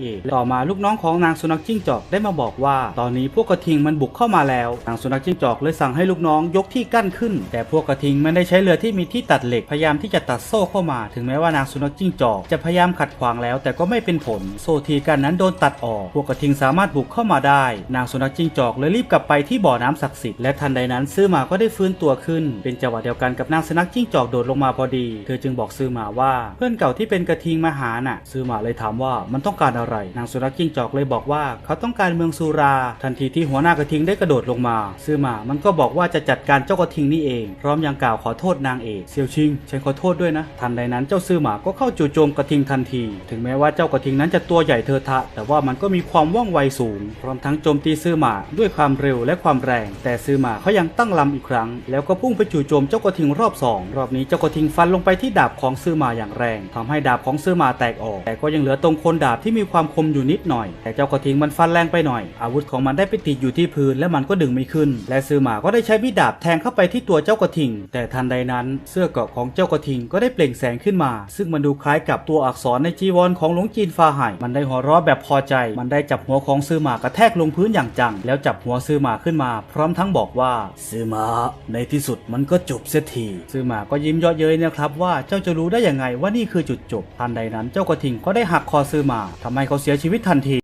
เอกต่อมาลูกน้องของนางสุนัขจิ้งจอกได้มาบอกว่า ตอนนี้พวกกระทิงมันบุกเข้ามาแล้วนางสุนัขจิ้งจอกเลยสั่งให้ลูกน้องยกที่กั้นขึ้น แต่พวกกระทิงไม่ได้ใช้เรือที่มีที่ตัดเหล็กพยายามที่จะตัดโซ่เข้ามา ถึงแม้ว่านางสุนัขจิ้งจอกจะพยายามขัดขวางแล้ว แต่ก็ไม่เป็นผล โซ่ที่กั้นนั้นโดนตัดออก พวกกระทิงสามารถบุกเข้ามาได้ นางสุนัขจิ้งจอกเลยรีบกลับไปที่บ่อน้ำศักดิ์สิทธิ์และทันใดนั้นซื้อหมาก็ได้ฟื้นตัวขึ้น เป็นจังหวะเดียวกันกับนางสุนัขจิ้งจอกโดดลงมาพอดี เธอจึงบอกซื้อมาว่า เพื่อนเก่าที่เป็นกระทิงมาหาน่ะซื้อมาเลยถามว่ามันต้องการอะไรนางสุนัขจิ้งจอกเลยบอกว่า เขาต้องการเมืองสุรา ทันทีที่หัวหน้ากระทิงได้กระโดดลงมา ซื้อมามันก็บอกว่าจะจัดการเจ้ากระทิงนี่เอง พร้อมยังกล่าวขอโทษนางเอกเซียวชิงฉันขอโทษด้วยนะ ทันใดนั้นเจ้าซื้อมาก็เข้าจู่โจมกระทิงทันที ถึงแม้ว่าเจ้ากระทิงนั้นจะตัวใหญ่เทอะทะ แต่ว่ามันก็มีความว่องไวสูง พร้อมทั้งโจมตีซื้อมาด้วยความเร็วและความแรง แต่ซื้อมาเขายังตั้งลำอีกครั้ง แล้วก็พุ่งไปจู่โจมเจ้ากระทิงรอบสองรอบนี้เจ้ากระทิงฟันลงไปที่ดาบของซื้อมาอย่างแรงทำให้ดาบของซื้อมาแตกออก แต่ก็ยังเหลือตรงคนดาบที่มีความความคมอยู่นิดหน่อย แต่เจ้ากระทิงมันฟันแรงไปหน่อย อาวุธของมันได้ไปติดอยู่ที่พื้นและมันก็ดึงไม่ขึ้น และซื้อหมาก็ได้ใช้มีดดาบแทงเข้าไปที่ตัวเจ้ากระทิง แต่ทันใดนั้นเสื้อเกราะของเจ้ากระทิงก็ได้เปล่งแสงขึ้นมา ซึ่งมันดูคล้ายกับตัวอักษรในจีวรของหลวงจีนฟาไห่มันได้หัวเราะแบบพอใจ มันได้จับหัวของซื้อหมากระแทกลงพื้นอย่างจัง แล้วจับหัวซื้อหมาขึ้นมา พร้อมทั้งบอกว่าซื้อหมาในที่สุดมันก็จบเสียทีซื้อหมาก็ยิ้มเยาะเย้ยนะครับว่าเจ้าจะรู้ได้ยังไงว่านี่คือจุดจบทันใดนั้นเจ้ากระทิงก็ได้หักคอซื้อหมาทำให้เขาเสียชีวิตทันที